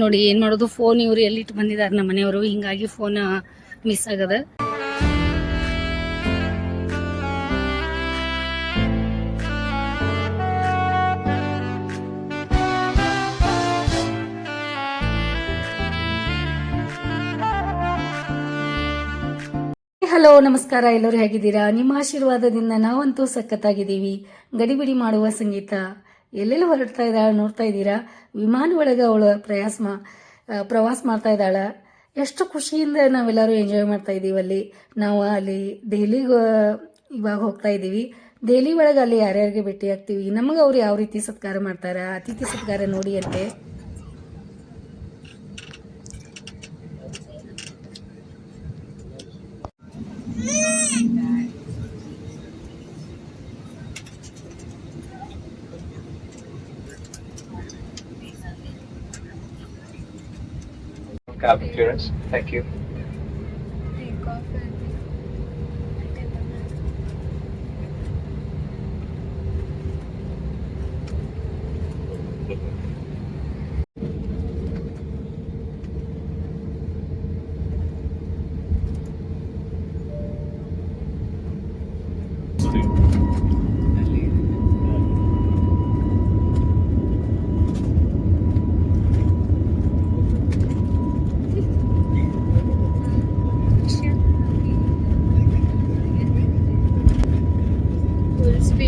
ನೋಡಿ ಏನು ಮಾಡೋದು ಫೋನ್ ಇವ್ರು ಎಲ್ಲಿಟ್ಟು ಬಂದಿದ್ದಾರೆ ನಮ್ಮ ಮನೆಯವರು, ಹಿಂಗಾಗಿ ಫೋನ್ ಮಿಸ್ ಆಗದ. ಹಲೋ, ನಮಸ್ಕಾರ, ಎಲ್ಲರೂ ಹೇಗಿದ್ದೀರಾ? ನಿಮ್ಮ ಆಶೀರ್ವಾದದಿಂದ ನಾವಂತೂ ಸಖತ್ತಾಗಿದ್ದೀವಿ. ಗಡಿಬಿಡಿ ಮಾಡುವ ಸಂಗೀತ. ಎಲ್ಲೆಲ್ಲಿ ಹೊರಡ್ತಾ ಇದ್ದಾಳೆ ನೋಡ್ತಾ ಇದ್ದೀರಾ? ವಿಮಾನ ಒಳಗೆ ಅವಳು ಪ್ರಯಾಸ ಮಾ ಪ್ರವಾಸ ಮಾಡ್ತಾ ಇದ್ದಾಳೆ. ಎಷ್ಟು ಖುಷಿಯಿಂದ ನಾವೆಲ್ಲರೂ ಎಂಜಾಯ್ ಮಾಡ್ತಾ ಇದ್ದೀವಿ ಅಲ್ಲಿ. ನಾವು ಅಲ್ಲಿ ದೆಹಲಿಗೆ ಇವಾಗ ಹೋಗ್ತಾ ಇದ್ದೀವಿ. ದೆಹಲಿ ಒಳಗೆ ಅಲ್ಲಿ ಯಾರ್ಯಾರಿಗೆ ಭೇಟಿ ಆಗ್ತೀವಿ? ನಮಗೆ ಅವ್ರು ಯಾವ ರೀತಿ ಸತ್ಕಾರ ಮಾಡ್ತಾರೆ? ಅತಿಥಿ ಸತ್ಕಾರ ನೋಡಿ ಅಂತೆ. Clearance. Thank you.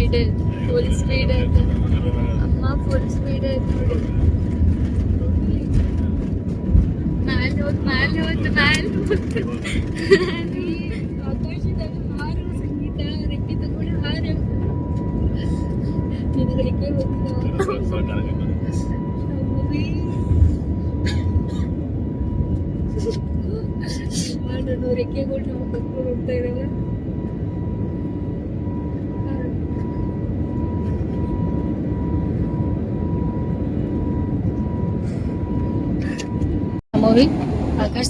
Full speed full speed ಆಯ್ತು ಅಮ್ಮ ಫುಲ್ ಸ್ಪೀಡ್ ಆಯ್ತು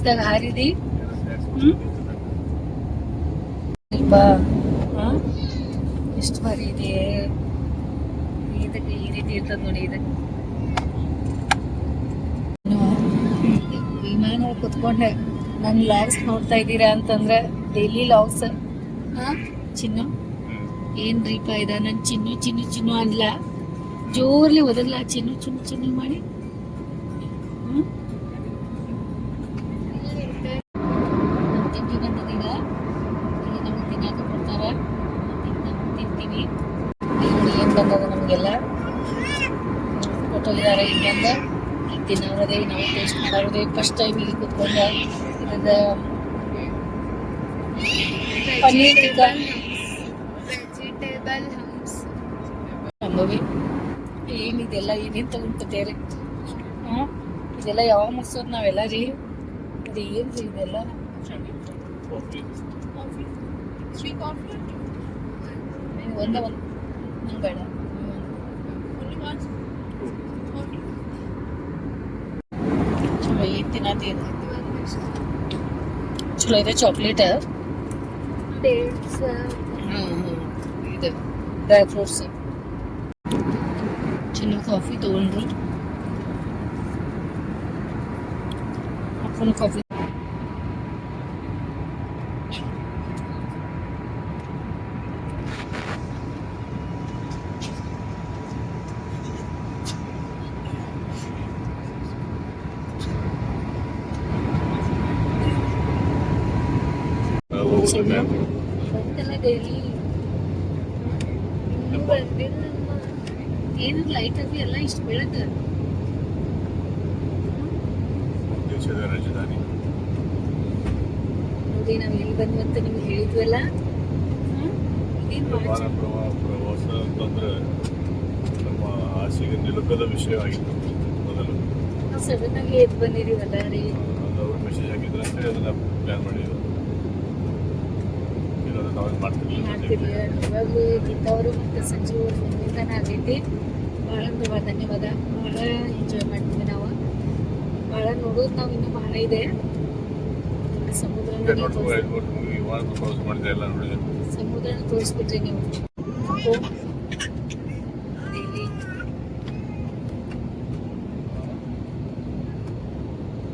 ಆಕಾಶದಾಗ ಹಾರಿದಿ? ಬಾ? ಎಷ್ಟು ಬಾರಿ ಇದೆ. ಇದಕ್ಕೆ ಈ ರೀತಿ ಇರ್ತದ ನೋಡಿ ಇದು. ನೀವು ವಿಮಾನ ಕುತ್ಕೊಂಡೆ. ನನ್ನ ಲಾಗ್ಸ್ ನೋಡ್ತಾ ಇದ್ದೀರಾ ಅಂತಂದ್ರೆ ಡೈಲಿ ಲಾಗ್ಸ್ ಚಿನ್ನು? ರೀಪ ಇದ? ನನ್ ಚಿನ್ನು ಚಿನ್ನು ಚಿನ್ನು ಅನ್ಲ ಜೋರ್ಲಿ ಒದಗ್ಲ ಚಿನ್ನು ಚಿನ್ನು ಚಿನ್ನು ಮಾಡಿ ಹ್ಮ್ ನಮ್ ತಿಂಡಿ ಬಂದದೀಗ ಇಲ್ಲಿ ನಮಗೆ ತಿನ್ನಕ್ಕೆ ಕೊಡ್ತಾರ ಮತ್ತೆ ನಾವು ತಿಂತೀವಿ ಇಲ್ಲಿ ನೋಡಿ ಏನ್ ಬಂದದ ನಮಗೆಲ್ಲ ಕೊಟ್ಟೋಗಿದ್ದಾರೆ ಈಗ ಬಂದ ಈಗ ತಿನ್ನೋರದೇ ನಾವು ಮಾಡೋದೇ ಫಸ್ಟ್ ಟೈಮ್ ಇಲ್ಲಿ ಕುತ್ಕೊಂಡ ಇರದ ಪನ್ನೀರ್ ಟಿಕ್ಕಾ ವೆಜಿಟೇಬಲ್ ಹಂಪ್ಸ್ ಅಂಬವಿ ಏನಿದೆಲ್ಲ ಏನೇನು ತಗೊಂಡ್ಕೊತೇರಿ ಹಾಂ ಇದೆಲ್ಲ ಯಾವಾಗ ಮುಗಿಸೋದು ನಾವೆಲ್ಲ ರೀ? ಇದು ಏನು ರೀ ಇದೆಲ್ಲ? ಒಂದೇ ಒಂದು. ನಂಗೆ ಬೇಡ. ఎత్తినా తీరు యాక్చువల్ అయితే చాక్లెట్ ఇది డ్రై ఫ్రూట్స్ చిన్న కాఫీ తోండ్రు అప్పుడు కాఫీ ಬಂತಲ್ಲ ಡೈಲಿ ಏನು ಲೈಟ್ ಆಗಿ ಎಲ್ಲ ಇಷ್ಟು ಬೆಳಗ್ಗೆ. ದೇಶದ ರಾಜಧಾನಿ. ನೋಡಿ ನಾವು ಎಲ್ಲಿ ಬಂದ್ವಿ ಅಂತ ನಿಮ್ಗೆ ಹೇಳಿದ್ವಲ್ಲ? ಪ್ರವಾಸ ಅಂತಂದ್ರೆ ನಮ್ಮ ಆಸೆಗೆ ನಿಲುಕದ ವಿಷಯವಾಗಿತ್ತು ಮೊದಲು. ಸಡನ್ ಆಗಿ ಎದ್ದು ಬಂದಿದೀವಲ್ಲ ರೀ. ಅದು ಅವ್ರು ಮೆಸೇಜ್ ಹಾಕಿದ್ರೆ ಅಂತೇಳಿ ಅದನ್ನ ಪ್ಲ್ಯಾನ್ ಮಾಡಿದ್ರು. ನಾವೇನು ಮಾಡ್ತಿರ್ಲಿಲ್ಲ ಮಾಡ್ತಿರ್ಲಿ ಇವಾಗ ಗೀತಾವರು ಮತ್ತು ಸಂಜು ಅವರು ಬಂದಿದ್ದಾನೆ ಆಗೈತಿ ಭಾಳ ಅಂದ್ರೆ ಧನ್ಯವಾದ. ಭಾಳ ಎಂಜಾಯ್ ಮಾಡ್ತೀವಿ ನಾವು. ಭಾಳ ನೋಡೋದು ನಾವು ಇನ್ನೂ ಭಾಳ ಇದೆ. ಸಮುದ್ರ ಸಮುದ್ರನ ತೋರಿಸ್ಬಿಟ್ರಿ ನೀವು.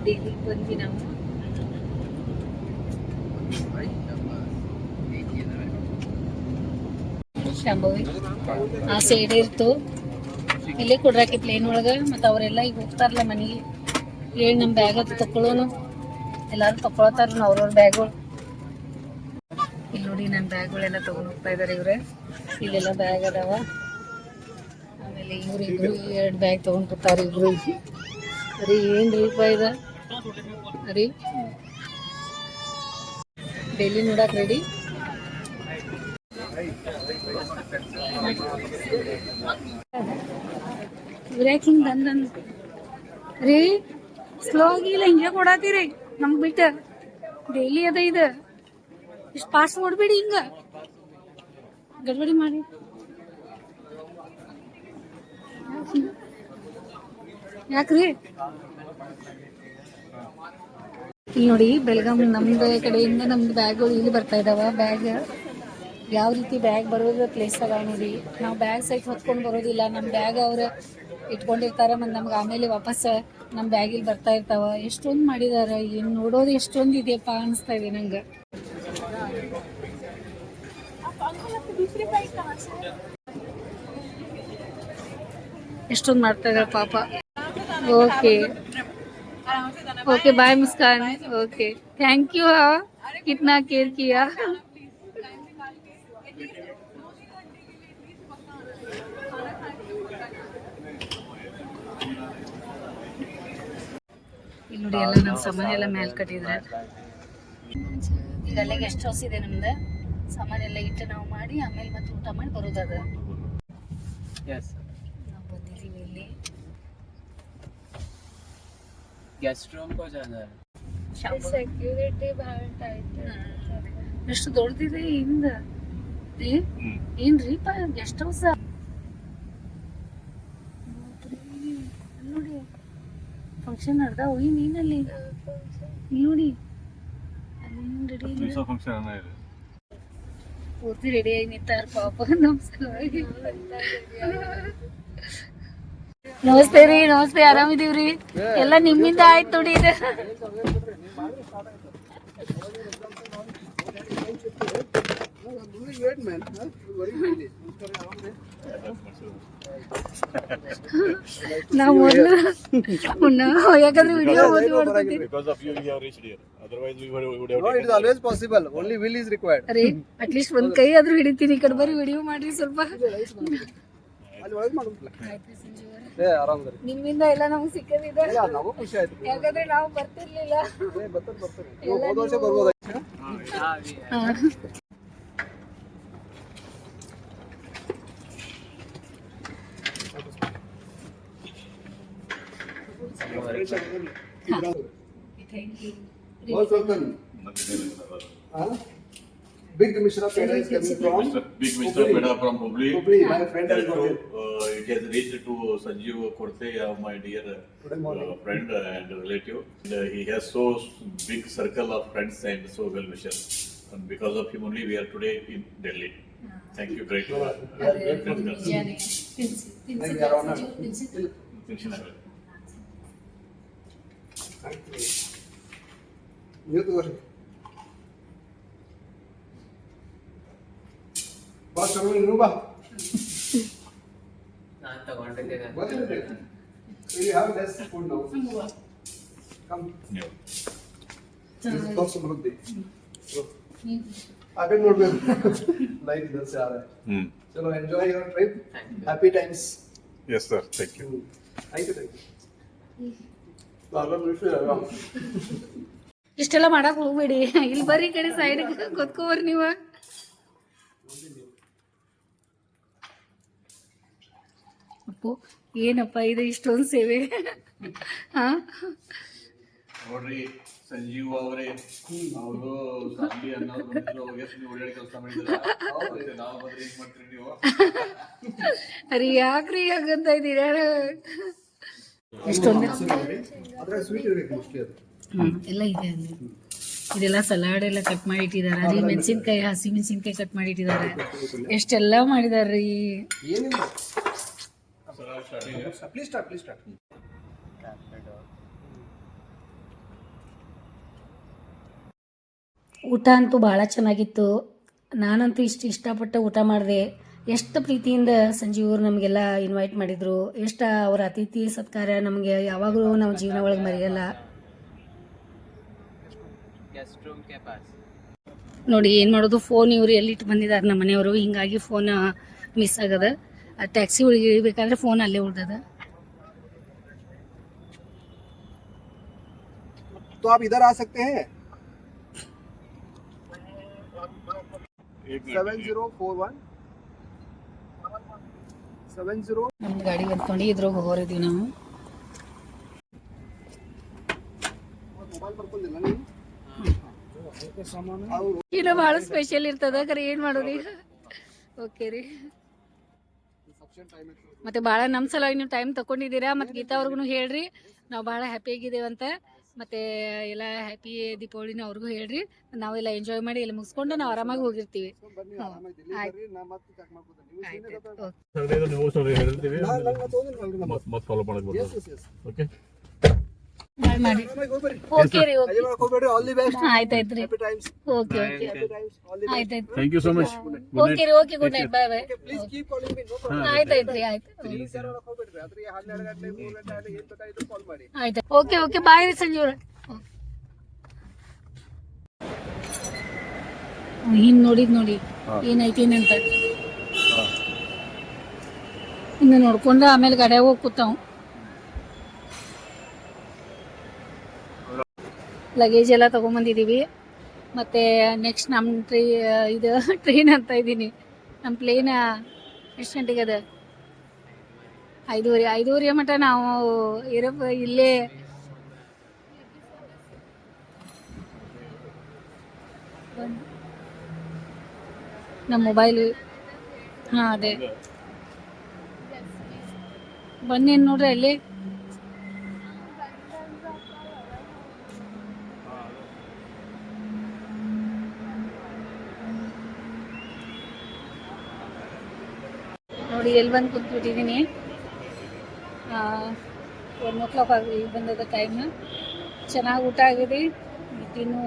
ಡೈಲಿ ಬಂದ್ವಿ ನಾವು. ಶಾಂಭವಿ ಆ ಸೈಡ್ ಇರ್ತು ಇಲ್ಲೇ ಕೊಡ್ರಾಕಿ ಪ್ಲೇನ್ ಒಳಗ, ಮತ್ತು ಅವರೆಲ್ಲ ಈಗ ಹೋಗ್ತಾರಲ್ಲ ಮನೆಗೆ. ಹೇಳಿ ನಮ್ಮ ಬ್ಯಾಗ್ ಅದು ತಕೊಳ್ಳೋನು ಎಲ್ಲಾರು ತಕೊಳತಾರ ಅವ್ರವ್ರ ಬ್ಯಾಗ್ಗಳು ಇಲ್ಲಿ ನೋಡಿ ನನ್ನ ಬ್ಯಾಗ್ಗಳೆಲ್ಲ ತಗೊಂಡ್ ಹೋಗ್ತಾ ಇದಾರೆ ಇವ್ರೆ. ಇಲ್ಲೆಲ್ಲ ಬ್ಯಾಗ್ ಅದಾವ. ಆಮೇಲೆ ಇವ್ರು ಇಬ್ರು ಎರಡು ಬ್ಯಾಗ್ ತಗೊಂಡ್ ಹೋಗ್ತಾರೆ ಇಬ್ರು. ಅರಿ ಏನ್ ರೂಪಾಯಿ ಅರಿ? ಡೈಲಿ ನೋಡಕ್ ರೆಡಿ ಇವ್ರ್ಯಾಕೆ ಹಿಂಗೆ ಬಂದ್ ರೀ ಸ್ಲೋ ಆಗಿಲ್ಲ, ಹಿಂಗೆ ಕೊಡತ್ತೀರಿ ನಮ್ಗೆ ಬಿಟ್ಟ. ಡೈಲಿ ಅದ ಇದ. ಇಷ್ಟು ಫಾಸ್ಟ್ ಓಡ್ಬೇಡಿ ಹಿಂಗ. ಗಡ್ಬಡಿ ಮಾಡಿ. ಯಾಕ್ರಿ? ಇಲ್ಲಿ ನೋಡಿ, ಬೆಳಗಾಂ ನಮ್ದು ಕಡೆಯಿಂದ ನಮ್ದು ಬ್ಯಾಗ್ ಇಲ್ಲಿ ಬರ್ತಾ ಇದಾವ. ಬ್ಯಾಗ್ ಯಾವ ರೀತಿ ಬ್ಯಾಗ್ ಬರೋದು ಪ್ಲೇಸ್ ಅದಾವ ನೋಡಿ ನಾವು ಬ್ಯಾಗ್ ಸೈಟ್ ಹೊತ್ಕೊಂಡು ಬರೋದಿಲ್ಲ ನಮ್ಮ ಬ್ಯಾಗ್ ಅವ್ರ ಇಟ್ಕೊಂಡಿರ್ತಾರ ಮತ್ತು ನಮ್ಗೆ ಆಮೇಲೆ ವಾಪಸ್ ನಮ್ಮ ಬ್ಯಾಗಿಲ್ ಬರ್ತಾ ಇರ್ತಾವ ಎಷ್ಟೊಂದು ಮಾಡಿದಾರ ಏನು ನೋಡೋದು ಎಷ್ಟೊಂದು ಇದೆಯಪ್ಪ ಅನಿಸ್ತಾ ಇದೆ ನಂಗೆ ಎಷ್ಟೊಂದು ಮಾಡ್ತಾ ಇದಾರೆ ಪಾಪ okay okay bye Muskan okay thank you हाँ कितना केयर किया ನೋಡಿ ಎಲ್ಲ ನಮ್ಮ ಸಾಮಾನು ಎಲ್ಲ ಮೇಲೆ ಕಟ್ಟಿದ್ರೆ. ಈಗ ಅಲ್ಲಿಗೆ ಎಷ್ಟು ಹೌಸ್ ಇದೆ ನಮ್ದು. ಸಾಮಾನೆಲ್ಲ ಇಟ್ಟು ನಾವು ಮಾಡಿ ಆಮೇಲೆ ಮತ್ತೆ ಊಟ ಮಾಡಿ ಬರೋದದ. ನಾವು ಬಂದಿದ್ದೀವಿ ಇಲ್ಲಿ. ಗೆಸ್ಟ್ ರೂಮ್ ಕೋ ಜಾನ ಸೆಕ್ಯೂರಿಟಿ ಬಹಳ ಟೈಟ್ ಎಷ್ಟು ದೊಡ್ಡದಿದೆ ಹಿಂದ. ಏನ್ರಿಪ್ಪ ಗೆಸ್ಟ್ ಹೌಸ್ ಫಂಕ್ಷನ್ ಅರ್ಧ ಈ ನೀನಲ್ಲಿ ನೋಡಿ. ಪೂರ್ತಿ ರೆಡಿ ಆಗಿ ನಿಂತಾರ ಪಾಪ. ನಮ್ ಸಲುವಾಗಿ ನಮಸ್ತೆ ರೀ ನಮಸ್ತೆ. ಆರಾಮಿದೀವ್ರಿ ಎಲ್ಲ ನಿಮ್ಮಿಂದ ಆಯ್ತು ನೋಡಿ. ಇದು ನಾವು ಮೊದಲು ಯಾಕಂದ್ರೆ ವಿಡಿಯೋ ಓದಿ ಮಾಡ್ಕೊತೀವಿ because of you we have reached here otherwise we would have No, it is always possible. Only will is required. ಅರೇ ಅಟ್ಲೀಸ್ಟ್ ಒಂದ್ ಕೈ ಆದ್ರೂ ಹಿಡಿತೀನಿ. ಈ ಕಡೆ ಬರ್ರಿ ವಿಡಿಯೋ ಮಾಡ್ರಿ ಸ್ವಲ್ಪ. ಅಲ್ಲಿ ಒಳಗೆ ಮಾಡೋದಿಲ್ಲ ಏ ಆರಾಮದ್ರಿ ನಿಮ್ಮಿಂದ ಎಲ್ಲ ನಮ್ಗೆ ಸಿಕ್ಕಿದೆ. ಇಲ್ಲ ನಾವು ಖುಷಿ ಆಯ್ತು. ಯಾಕಂದ್ರೆ ನಾವು ಬರ್ತಿರ್ಲಿಲ್ಲ. ಏ ಬರ್ತಾರೆ ಬರ್ತಾರೆ. ನೀವು ಹೋದ ವರ್ಷ ಬರ್ಬೋದು? Most welcome. Big Mishra Peda is coming from Mr. Big Peda from Hubli. Hubli, my friend has got it. it has reached to Sanjeev Korte, uh, my dear uh, uh, friend and relative. He has so big circle of friends and so well wishes. And because of him only we are today in Delhi. Thank you, great. Thank you, Thank you. Thank you. Function ಆಗಲಿ. ನೀವು ತಗೋರಿ ಬಾ ಶರ್ಮ ನೀವು ಬಾ ನಾನು ತಗೊಂಡಿದ್ದೇನೆ ಬರ್ತೀರಿ So you have less food now. Come. ನೀವು. This is top ಸಮೃದ್ಧಿ ಆ ಕಡೆ ನೋಡ್ಬೇಕು ಲೈಟ್ ಇದೆ ಯಾರ ಹ್ಮ್. ಚಲೋ enjoy your trip happy times Yes, sir. Thank you. Thank you thank you Baba Mishra ಇಷ್ಟೆಲ್ಲ ಮಾಡಕ್ ಹೋಗ್ಬೇಡಿ. ಇಲ್ಲಿ ಬರ್ರಿ ಕಡೆ ಸೈಡ್ ಗೊತ್ಕೋಬರ್ರಿ ನೀವ. ಅಪ್ಪು ಏನಪ್ಪ ಇದು ಇಷ್ಟೊಂದು ಸೇವೆ? ಹಾ? ನೋಡ್ರಿ ಸಂಜೀವ್ ಅವರೇ ಅವರು ಅರಿ ಅನ್ನೋರು ಬಂದಿದ್ರು ಅವ್ರಿಗೆ ನೀವು ಒಳ್ಳೆ ಕೆಲಸ ಮಾಡಿದ್ರ ನಾವು ಬಂದ್ರೆ ಏನ್ ಮಾಡ್ತೀರಿ ನೀವು? ಅರೆ ಯಾಕ್ರಿ ಹಾಗಂತ ಇದ್ದೀರಾ? ಹ್ಞೂ ಎಲ್ಲ ಇದೆ ಅಲ್ಲಿ. ಇದೆಲ್ಲ ಸಲಾಡ್ ಎಲ್ಲ ಕಟ್ ಮಾಡಿ ಇಟ್ಟಿದ್ದಾರೆ ಅದೇ ಮೆಣಸಿನ್ಕಾಯಿ ಹಸಿ ಮೆಣಸಿನ್ಕಾಯಿ ಕಟ್ ಮಾಡಿ ಇಟ್ಟಿದ್ದಾರೆ ಎಷ್ಟೆಲ್ಲ ಮಾಡಿದಾರೆ ರೀ ಊಟ ಅಂತೂ ಭಾಳ ಚೆನ್ನಾಗಿತ್ತು. ನಾನಂತೂ ಇಷ್ಟು ಇಷ್ಟಪಟ್ಟು ಊಟ ಮಾಡಿದೆ. ಎಷ್ಟು ಪ್ರೀತಿಯಿಂದ ಸಂಜೀವರು ನಮಗೆಲ್ಲ ಇನ್ವೈಟ್ ಮಾಡಿದರು ಎಷ್ಟು ಅವರ ಅತಿಥಿ ಸತ್ಕಾರ ನಮಗೆ ಯಾವಾಗಲೂ ನಾವು ಜೀವನ ಒಳಗೆ ಮರೆಯಲ್ಲ गेस्ट रूम के पास ನೋಡಿ ಏನು ಮಾಡೋದು ಫೋನ್ ಇವರು ಎಲ್ಲಿಟ್ಟು ಬಂದಿದ್ದಾರೆ ನಮ್ಮ ಮನೆಯವರು ಹಿಂಗಾಗಿ ಫೋನ್ ಮಿಸ್ ಆಗದ ಆ ಟ್ಯಾಕ್ಸಿ ಒಳಗೆ ಇಳಿಬೇಕಾದ್ರೆ ಫೋನ್ ಅಲ್ಲೇ ಉಳ್ದದ तो आप इधर आ सकते हैं एक minute seven zero four one seven zero. ನಮ್ಮ ಗಾಡಿ ಬಂದು ತೊಂಡಿ ಇದ್ರಾಗ ಹೋಗೋರಿದ್ದೀವಿ ನಾವು. ಇನ್ನು ಭಾಳ ಸ್ಪೆಷಲ್ ಇರ್ತದ ಕರೆ ಏನು ಮಾಡೋದು ಓಕೆ ರೀ. ಮತ್ತೆ ಭಾಳ ನಮ್ಮ ಸಲುವಾಗಿ ನೀವು ಟೈಮ್ ತಗೊಂಡಿದ್ದೀರಾ ಮತ್ತು ಗೀತಾ ಅವ್ರಿಗೂ ಹೇಳ್ರಿ ನಾವು ಭಾಳ ಹ್ಯಾಪಿ ಆಗಿದ್ದೇವೆ ಅಂತ ಮತ್ತೆ ಎಲ್ಲ ಹ್ಯಾಪಿ ದೀಪಾವಳಿನ ಅವ್ರಿಗೂ ಹೇಳ್ರಿ. ನಾವೆಲ್ಲ ಎಂಜಾಯ್ ಮಾಡಿ ಎಲ್ಲ ಮುಗಿಸ್ಕೊಂಡು ನಾವು ಆರಾಮಾಗಿ ಹೋಗಿರ್ತೀವಿ. ಆಯ್ತು. ಓಕೆ ಮಾಡಿ ಓಕೆ ರೀ ಓಕೆ. ಆಯ್ತಾಯ್ತು ರೀ. Times okay okay. ಆಯ್ತಾಯ್ತು. Thank you so much okay ರೀ okay good night bye bye ಆಯ್ತಾಯ್ತು ರೀ ಆಯ್ತು. Okay okay. ಬಾಯ್ ರೀ ಸಂಜೀವ್ ಹಿಂಗ್ ನೋಡಿದ್ ನೋಡಿ. ಏನೈತಿ ಅಂತ ಇನ್ನು ನೋಡ್ಕೊಂಡು ಆಮೇಲೆ ಗಡ್ಯಾಗ ಹೋಗಿ ಕೂತಾವ್. ಲಗೇಜ್ ಎಲ್ಲ ತೊಗೊಂಬಂದಿದ್ದೀವಿ ಮತ್ತು ನೆಕ್ಸ್ಟ್ ನಮ್ಮ ಟ್ರೀ ಇದು ಟ್ರೈನ್ ಅಂತ ಇದ್ದೀನಿ. ನಮ್ಮ ಪ್ಲೇನ್ ಎಷ್ಟು ಗಂಟೆಗೆ ಅದ? ಐದೂವರೆ ಐದೂವರೆ ಮಟ್ಟ ನಾವು ಇರಪ್ಪ ಇಲ್ಲೇ ನಮ್ಮ ಮೊಬೈಲ್ ಹಾಂ, ಅದೇ. ಬನ್ನಿ ನೋಡ್ರಿ ಅಲ್ಲಿ? ನೋಡಿ ಎಲ್ಲಿ ಬಂದು ಕುಂತ್ಬಿಟ್ಟಿದ್ದೀನಿ ಒನ್ ಓ ಕ್ಲಾಕ್ ಆಗಿ ಬಂದದ ಟೈಮ್ ಚೆನ್ನಾಗಿ ಊಟ ಆಗಿದೆ. ನಿದ್ದೆನೂ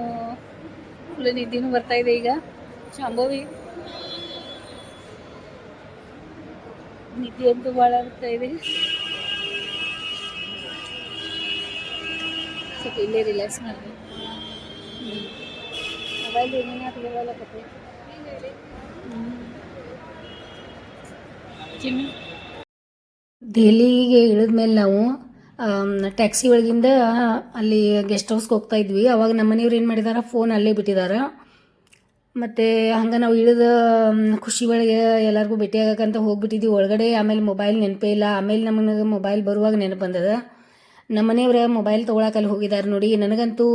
ಫುಲ್ ನಿದ್ದೆನೂ ಬರ್ತಾ ಇದೆ ಈಗ. ಶಾಂಭವಿ. ನಿದ್ದೆ ಅಂತೂ ಭಾಳ ಬರ್ತಾ ಇದೆ. ಸ್ವಲ್ಪ ಇಲ್ಲೇ ರಿಲ್ಯಾಕ್ಸ್ ಮಾಡಿದೆ ಮೊಬೈಲ್ ಏನೇನಾದ್ರು ಹೇಳಲ್ಲ ಕತೆ. ಚಿನ್ನು ದೆಹಲಿಗೆ ಇಳಿದ್ಮೇಲೆ ನಾವು ಟ್ಯಾಕ್ಸಿ ಒಳಗಿಂದ ಅಲ್ಲಿ ಗೆಸ್ಟ್ ಹೌಸ್ಗೆ ಹೋಗ್ತಾ ಇದ್ವಿ. ಅವಾಗ ನಮ್ಮ ಮನೆಯವ್ರು ಏನು ಮಾಡಿದಾರೆ ಫೋನ್ ಅಲ್ಲೇ ಬಿಟ್ಟಿದ್ದಾರೆ ಮತ್ತು ಹಂಗೆ ನಾವು ಇಳಿದ ಖುಷಿ ಒಳಗೆ ಎಲ್ಲರಿಗೂ ಭೇಟಿ ಆಗಕ್ಕಂತ ಹೋಗ್ಬಿಟ್ಟಿದ್ವಿ. ಒಳಗಡೆ ಆಮೇಲೆ ಮೊಬೈಲ್ ನೆನಪೇ ಇಲ್ಲ. ಆಮೇಲೆ ನಮಗೆ ಮೊಬೈಲ್ ಬರುವಾಗ ನೆನಪು ಬಂದದ. ನಮ್ಮ ಮನೆಯವ್ರ ಮೊಬೈಲ್ ತೊಗೊಳಕ್ಕೆ ಅಲ್ಲಿ ಹೋಗಿದ್ದಾರೆ ನೋಡಿ. ನನಗಂತೂ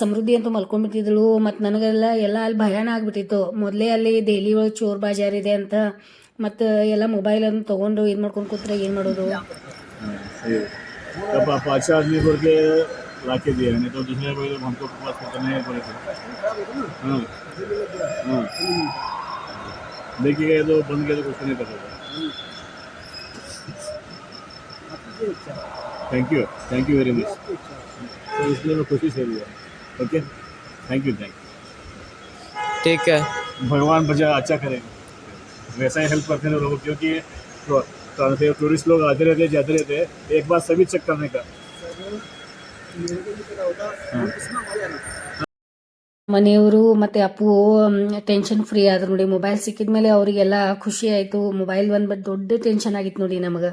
ಸಮೃದ್ಧಿ ಅಂತೂ ಮಲ್ಕೊಂಡ್ಬಿಟ್ಟಿದ್ಳು. ಮತ್ತು ನನಗೆಲ್ಲ, ಎಲ್ಲ ಅಲ್ಲಿ ಭಯಾನ ಆಗಿಬಿಟ್ಟಿತ್ತು. ಮೊದಲೇ ಅಲ್ಲಿ ದೆಹಲಿ ಒಳಗೆ ಚೋರ್ ಬಾಜಾರ್ ಇದೆ ಅಂತ ಮತ್ತು ಎಲ್ಲ ಮೊಬೈಲ್ ಅನ್ನು ತೊಗೊಂಡು ಇದು ಮಾಡ್ಕೊಂಡು ಕೂತ್ರೆ ಏನು ಮಾಡೋದು अब आप अच्छा आदमी बोल के ला के दिया नहीं तो दूसरे को तो हमको पास करते नहीं पड़े थे हाँ हाँ देखिए तो बंद किया तो कुछ नहीं कर सकता thank you thank you very much तो इसलिए मैं खुशी से लिया ओके थैंक यू थैंक ठीक है यू भगवान बचा अच्छा करेगा वैसा ही हेल्प करते हैं लोगों को क्योंकि तो, तो टूरिस्ट लोग आते रहते जाते रहते एक बार सभी चेक करने का ಮನೆಯವರು ಮತ್ತು ಅಪ್ಪು ಟೆನ್ಷನ್ ಫ್ರೀ ಆದ್ರು ನೋಡಿ ಮೊಬೈಲ್ ಸಿಕ್ಕಿದ ಮೇಲೆ ಅವರಿಗೆಲ್ಲ ಖುಷಿ ಆಯಿತು ಮೊಬೈಲ್ ಬಂದ್ಬಿಟ್ಟು ದೊಡ್ಡ ಟೆನ್ಷನ್ ಆಗಿತ್ತು ನೋಡಿ ನಮಗೆ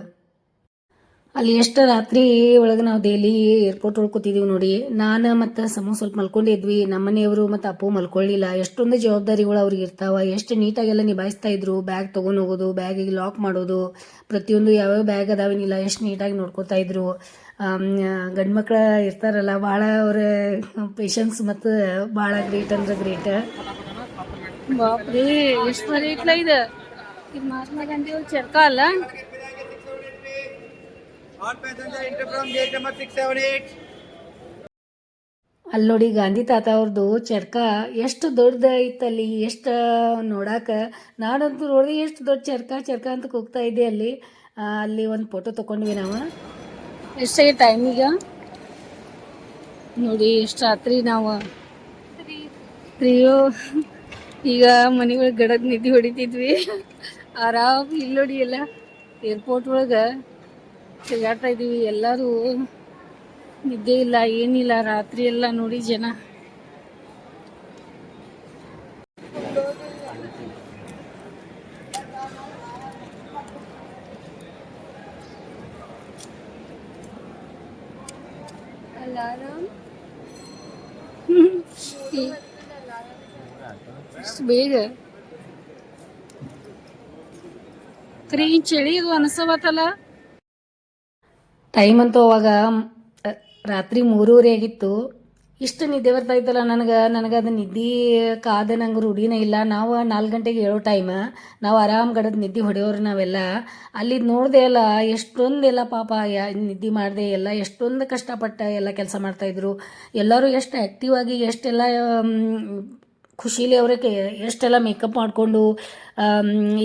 ಅಲ್ಲಿ ಎಷ್ಟು ರಾತ್ರಿ ಒಳಗೆ ನಾವು ದೆಹಲಿ ಏರ್ಪೋರ್ಟ್ ಒಳಗೆ ನೋಡಿ. ನಾನು ಮತ್ತು ಸಮೂ ಸ್ವಲ್ಪ ಮಲ್ಕೊಂಡಿದ್ವಿ ನಮ್ಮ ಮನೆಯವರು ಮತ್ತು ಅಪ್ಪು ಮಲ್ಕೊಳ್ಳಿಲ್ಲ ಎಷ್ಟೊಂದು ಜವಾಬ್ದಾರಿಗಳು ಅವ್ರಿಗೆ ಇರ್ತಾವ. ಎಷ್ಟು ನೀಟಾಗೆಲ್ಲ ನಿಭಾಯಿಸ್ತಾ ಇದ್ರು. ಬ್ಯಾಗ್ ತೊಗೊಂಡು ಹೋಗೋದು ಬ್ಯಾಗಿಗೆ ಲಾಕ್ ಮಾಡೋದು. ಪ್ರತಿಯೊಂದು ಯಾವ್ಯಾವ ಬ್ಯಾಗ್ ಅದಾವೇನಿಲ್ಲ. ಎಷ್ಟು ನೀಟಾಗಿ ನೋಡ್ಕೋತಾ ಇದ್ರು. ಗಂಡು ಮಕ್ಕಳ ಇರ್ತಾರಲ್ಲ ಭಾಳ ಅವ್ರ ಪೇಷನ್ಸ್ ಮತ್ತು ಭಾಳ ಗ್ರೇಟ್ ಅಂದ್ರೆ ಗ್ರೇಟ್ ಬಾಪ್ರಿ, ಎಷ್ಟು ಇದು? ಮಹಾತ್ಮ ಗಾಂಧಿ ಚರ್ಕ ಅಲ್ಲ? ಅಲ್ಲಿ ನೋಡಿ ಗಾಂಧಿ ತಾತ ಅವ್ರದ್ದು ಚರ್ಕ ಎಷ್ಟು ದೊಡ್ಡದ ಇತ್ತಲ್ಲಿ ಎಷ್ಟು ನೋಡಾಕ. ನಾನಂತೂ ನೋಡಿ ಎಷ್ಟು ದೊಡ್ಡ ಚರ್ಕ ಚರ್ಕ ಅಂತ ಕೂಗ್ತಾ ಇದ್ದೆ ಅಲ್ಲಿ. ಅಲ್ಲಿ ಒಂದು ಫೋಟೋ ತಗೊಂಡ್ವಿ ನಾವು. ಎಷ್ಟೇ ಟೈಮ್ ಈಗ? ನೋಡಿ ಎಷ್ಟು ರಾತ್ರಿ ನಾವು. ತ್ರೀಯೋ ಈಗ ಮನೆ ಗಡದ ಗಡದ್ ನಿದ್ದೆ ಹೊಡಿತಿದ್ವಿ. ಆರಾಮ್ ಇಲ್ಲಿ ನೋಡಿ ಎಲ್ಲ. ಏರ್ಪೋರ್ಟ್ ಒಳಗೆ ತಿರುಗಾಡ್ತಾ ಇದ್ದೀವಿ ಎಲ್ಲರೂ ನಿದ್ದೆ ಇಲ್ಲ ಏನಿಲ್ಲ ರಾತ್ರಿ ಎಲ್ಲ ನೋಡಿ ಜನ. ಬೇಗ. ಕ್ರೀನ್ ಚಳಿ ಅನಿಸವತ್ತಲ್ಲ? ಟೈಮ್ ಅಂತೂ ಅವಾಗ ರಾತ್ರಿ ಮೂರೂವರೆ ಆಗಿತ್ತು. ಇಷ್ಟು ನಿದ್ದೆ ಬರ್ತಾ ಇತ್ತಲ್ಲ ನನಗೆ ನನಗೆ ಅದು ನಿದ್ದೆ ಕಾದ ನಂಗೆ ರೂಢಿನೇ ಇಲ್ಲ. ನಾವು ನಾಲ್ಕು ಗಂಟೆಗೆ ಏಳೋ ಟೈಮ್ ನಾವು ಆರಾಮ್ ಗಡದ ನಿದ್ದೆ ಹೊಡೆಯೋರು ನಾವೆಲ್ಲ. ಅಲ್ಲಿ ನೋಡಿದೆ ಅಲ್ಲ, ಎಷ್ಟೊಂದೆಲ್ಲ ಪಾಪ, ಯಾ, ನಿದ್ದೆ ಮಾಡಿದೆ, ಎಲ್ಲ ಎಷ್ಟೊಂದು ಕಷ್ಟಪಟ್ಟ ಎಲ್ಲ ಕೆಲಸ ಮಾಡ್ತಾಯಿದ್ರು ಎಲ್ಲರೂ ಎಷ್ಟು ಆ್ಯಕ್ಟಿವ್ ಆಗಿ, ಎಷ್ಟೆಲ್ಲ ಖುಷಿಲಿ ಅವ್ರಿಗೆ ಎಷ್ಟೆಲ್ಲ ಮೇಕಪ್ ಮಾಡಿಕೊಂಡು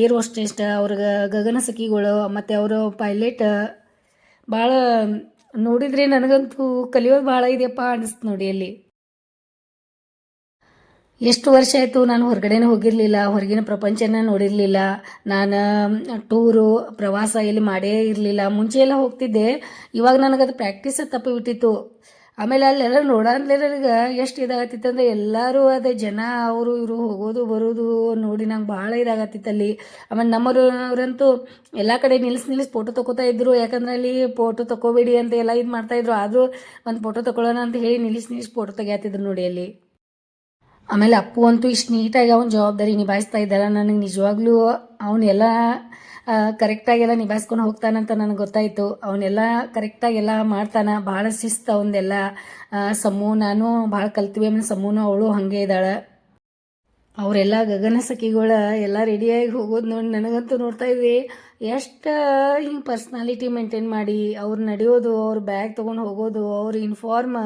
ಏರ್ ಹೋಸ್ಟೆಸ್ಟ್ ಅವ್ರಿಗೆ ಗಗನ ಸಖಿಗಳು ಮತ್ತು ಅವರು ಪೈಲಟ್ ಭಾಳ ನೋಡಿದ್ರೆ ನನಗಂತೂ ಕಲಿಯೋದು ಭಾಳ ಇದೆಯಪ್ಪ ಅನಿಸ್ತು ನೋಡಿ ಅಲ್ಲಿ. ಎಷ್ಟು ವರ್ಷ ಆಯಿತು ನಾನು ಹೊರಗಡೆನೇ ಹೋಗಿರಲಿಲ್ಲ, ಹೊರಗಿನ ಪ್ರಪಂಚನ ನೋಡಿರಲಿಲ್ಲ, ನಾನು ಟೂರು ಪ್ರವಾಸ ಎಲ್ಲಿ ಮಾಡೇ ಇರಲಿಲ್ಲ, ಮುಂಚೆ ಎಲ್ಲ ಹೋಗ್ತಿದ್ದೆ, ಇವಾಗ ನನಗದು ಪ್ರಾಕ್ಟೀಸ ತಪ್ಪಿಬಿಟ್ಟಿತ್ತು. ಆಮೇಲೆ ಅಲ್ಲೆಲ್ಲ ನನಗೆ ಎಷ್ಟು ಇದಾಗತ್ತಿತ್ತಂದ್ರೆ ಎಲ್ಲರೂ ಅದೇ ಜನ, ಅವರು ಇವರು ಹೋಗೋದು ಬರೋದು ನೋಡಿ ನಂಗೆ ಭಾಳ ಇದಾಗತ್ತಿತ್ತು ಅಲ್ಲಿ. ಆಮೇಲೆ ನಮ್ಮವರು ಅವರಂತೂ ಎಲ್ಲ ಕಡೆ ನಿಲ್ಲಿಸಿ ನಿಲ್ಲಿಸಿ ಫೋಟೋ ತೊಗೋತಾ ಇದ್ರು. ಯಾಕಂದ್ರೆ ಅಲ್ಲಿ ಫೋಟೋ ತೊಗೋಬೇಡಿ ಅಂತ ಎಲ್ಲ ಇದು ಮಾಡ್ತಾಯಿದ್ರು ಆದರೂ ಒಂದು ಫೋಟೋ ತೊಗೊಳ್ಳೋಣ ಅಂತ ಹೇಳಿ ನಿಲ್ಲಿಸಿ ನಿಲ್ಲಿಸಿ ಫೋಟೋ ತೆಗಿಯತ್ತಿದ್ರು ನೋಡಿ ಅಲ್ಲಿ. ಆಮೇಲೆ ಅಪ್ಪು ಅಂತೂ ಇಷ್ಟು ನೀಟಾಗಿ ಅವನ ಜವಾಬ್ದಾರಿ ನಿಭಾಯಿಸ್ತಾ ಇದ್ದಾರ ನನಗೆ ನಿಜವಾಗ್ಲೂ ಅವನ್ನೆಲ್ಲ ಕರೆಕ್ಟಾಗೆಲ್ಲ ನಿಭಾಯಿಸ್ಕೊಂಡು ಹೋಗ್ತಾನಂತ ನನಗೆ ಗೊತ್ತಾಯಿತು. ಅವನ್ನೆಲ್ಲ ಕರೆಕ್ಟಾಗೆಲ್ಲ ಮಾಡ್ತಾನೆ. ಭಾಳ ಶಿಸ್ತು ಅವನದೆಲ್ಲ ಸಮೂಹ ನಾನು ಭಾಳ ಕಲ್ತೀವಿ. ಆಮೇಲೆ ಸಮ್ಮುನು ಅವಳು ಹಾಗೆ ಇದ್ದಾಳೆ. ಅವರೆಲ್ಲ ಗಗನ ಸಖಿಗಳ ಎಲ್ಲ ರೆಡಿಯಾಗಿ ಹೋಗೋದು ನೋಡಿ ನನಗಂತೂ ನೋಡ್ತಾ ಇದ್ವಿ. ಎಷ್ಟು ಹಿಂಗೆ ಪರ್ಸ್ನಾಲಿಟಿ ಮೇಂಟೈನ್ ಮಾಡಿ, ಅವ್ರು ನಡೆಯೋದು, ಅವ್ರ ಬ್ಯಾಗ್ ತೊಗೊಂಡು ಹೋಗೋದು, ಅವ್ರ ಇನ್ಫಾರ್ಮ್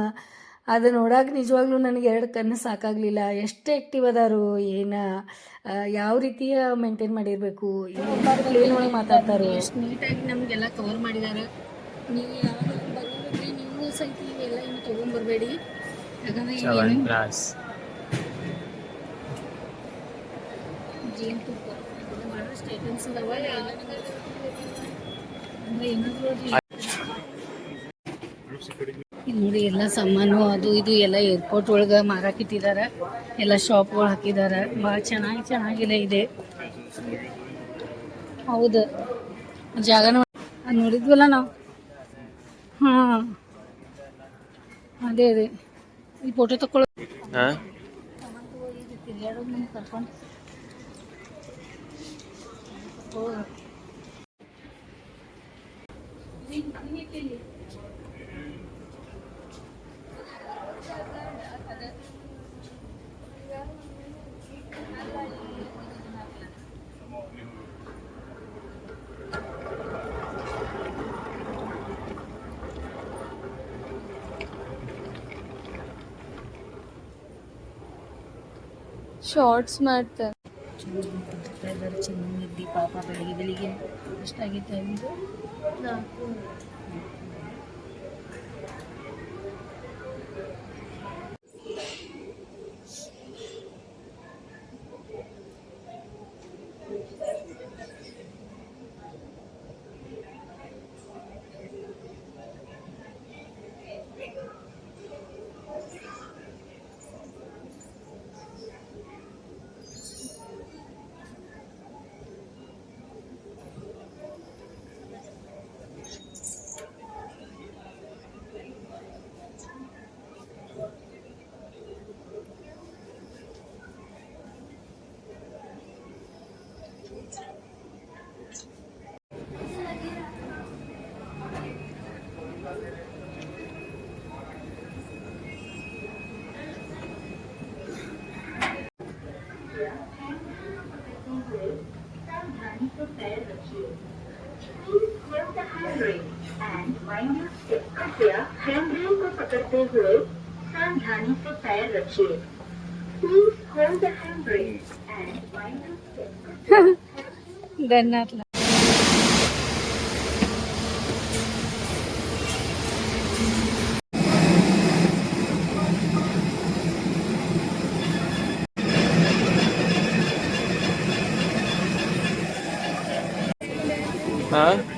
ಅದು ನೋಡಕ್ಕೆ ನಿಜವಾಗ್ಲೂ ನನಗೆ ಎರಡು ಕಣ್ಣು ಸಾಕಾಗಲಿಲ್ಲ. ಎಷ್ಟು ಆ್ಯಕ್ಟಿವ್ ಅದಾರು ಏನು ಯಾವ ರೀತಿಯ ಮೇಂಟೈನ್ ಮಾಡಿರಬೇಕು ಒಳಗೆ ಮಾತಾಡ್ತಾರೆ. ಎಷ್ಟು ನೀಟಾಗಿ ನಮಗೆಲ್ಲ ಕವರ್ ಮಾಡಿದ್ದಾರೆ ನೀವು ಯಾವಾಗ ಬರೋದ್ರೆ ನೀವು ಸಹಿತ ಇವೆಲ್ಲ ಇನ್ನು ತೊಗೊಂಡ್ಬರ್ಬೇಡಿ ಯಾಕಂದರೆ. ಜೇನುತುಪ್ಪ ಮಾಡೋ ಸ್ಟೇಟನ್ಸ್ ಅದಾವ ಏನಾದರೂ ಇಲ್ಲಿ ನೋಡಿ ಎಲ್ಲ ಸಾಮಾನು ಅದು ಇದು ಎಲ್ಲ ಏರ್ಪೋರ್ಟ್ ಒಳಗೆ ಮಾರಾಕಿಟ್ಟಿದ್ದಾರೆ ಎಲ್ಲ ಶಾಪ್ಗಳು ಹಾಕಿದ್ದಾರೆ ಭಾಳ ಚೆನ್ನಾಗಿ ಚೆನ್ನಾಗಿಲ್ಲ ಇದೆ. ಹೌದು. ಜಾಗ ನೋಡಿದ್ವಲ್ಲ ನಾವು? ಹಾಂ. ಅದೇ ಅದೇ. ಈ ಫೋಟೋ ತಗೊಳ್ಳೋ ಕರ್ಕೊಂಡು ಶಾರ್ಟ್ಸ್ ಮಾಡ್ತಾರೆ ಚೆನ್ನಾಗಿ ಪಾಪ ಬೆಳಿಗ್ಗೆ ಬೆಳಿಗ್ಗೆ. ಎಷ್ಟಾಗಿತ್ತು ಅಂದ್ರೆ ನಾಲ್ಕು. favorite sometimes the favorite chip. Please hold the handbrake and wind up the Then not Huh?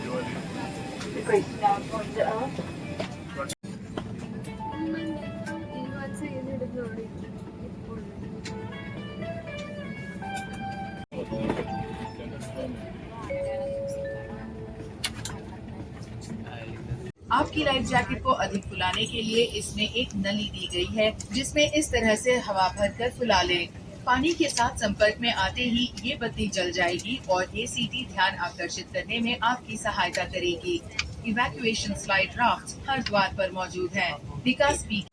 के लिए इसमें एक नली दी गई है, जिसमें इस तरह से हवा भर कर फुला लें। पानी के साथ संपर्क में आते ही ये बत्ती जल जाएगी और ये सीटी ध्यान आकर्षित करने में आपकी सहायता करेगी। इवैक्यूएशन स्लाइड राफ्ट हर द्वार पर मौजूद है। विकास पी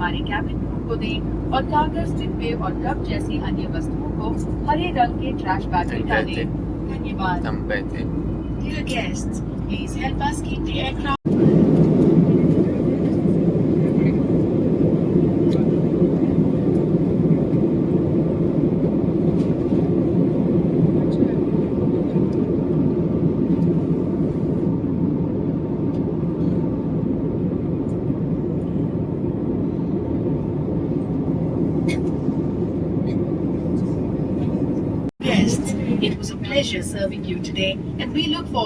हमारे कैबिन क्रू को दें और कागज़ डिब्बे और कप जैसी अन्य वस्तुओं को हरे रंग के ट्रैश बैग में डालें। धन्यवाद। please help us keep the aircraft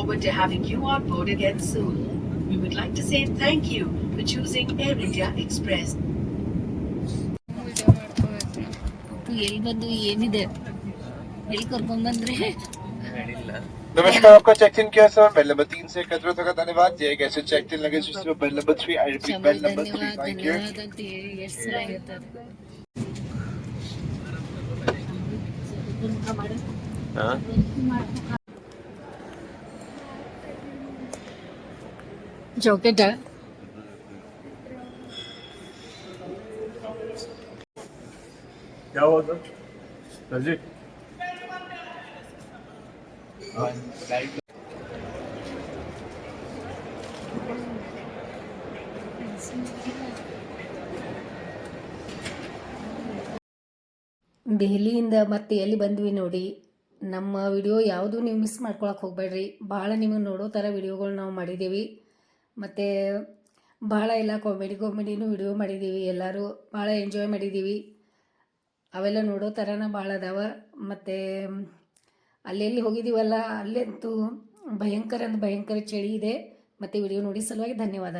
forward to having you on board again soon. We would like to say thank you for choosing Air India Express. ಎಲ್ಲಿ ಬಂದು ಏನಿದೆ ಎಲ್ಲಿ ಕರ್ಕೊಂಡ್ಬಂದ್ರೆ नमस्कार आपका चेक इन किया सर बेल नंबर तीन से एकत्र का धन्यवाद जय कैसे check in luggage system bell number three I repeat bell number three ಧನ್ಯವಾದ थैंक यू ಧನ್ಯವಾದ ಅಂತ ಹೇಳಿ ಎಷ್ಟು ಸಲ ಹೇಳ್ತಾರೆ हाँ ಜಾಕೆಟ ದೆಹಲಿಯಿಂದ ಮತ್ತೆ ಎಲ್ಲಿ ಬಂದ್ವಿ ನೋಡಿ ನಮ್ಮ ವಿಡಿಯೋ ಯಾವುದು ನೀವು ಮಿಸ್ ಮಾಡ್ಕೊಳಕ್ಕೆ ಹೋಗಬೇಡ್ರಿ. ಬಹಳ ನಿಮಗೆ ನೋಡೋ ಥರ ವಿಡಿಯೋಗಳು ನಾವು ಮಾಡಿದ್ದೀವಿ ಮತ್ತು ಭಾಳ ಎಲ್ಲ ಕಾಮಿಡಿ ಕಾಮಿಡಿನೂ ವಿಡಿಯೋ ಮಾಡಿದ್ದೀವಿ ಎಲ್ಲರೂ ಭಾಳ ಎಂಜಾಯ್ ಮಾಡಿದ್ದೀವಿ ಅವೆಲ್ಲ ನೋಡೋ ಥರನೇ ಭಾಳ ಅದಾವ. ಮತ್ತು ಅಲ್ಲೆಲ್ಲಿ ಹೋಗಿದ್ದೀವಲ್ಲ ಅಲ್ಲಂತೂ ಭಯಂಕರ ಅಂದ್ರೆ ಭಯಂಕರ ಚಳಿ ಇದೆ. ಮತ್ತು ವಿಡಿಯೋ ನೋಡಿ ಸಲುವಾಗಿ ಧನ್ಯವಾದ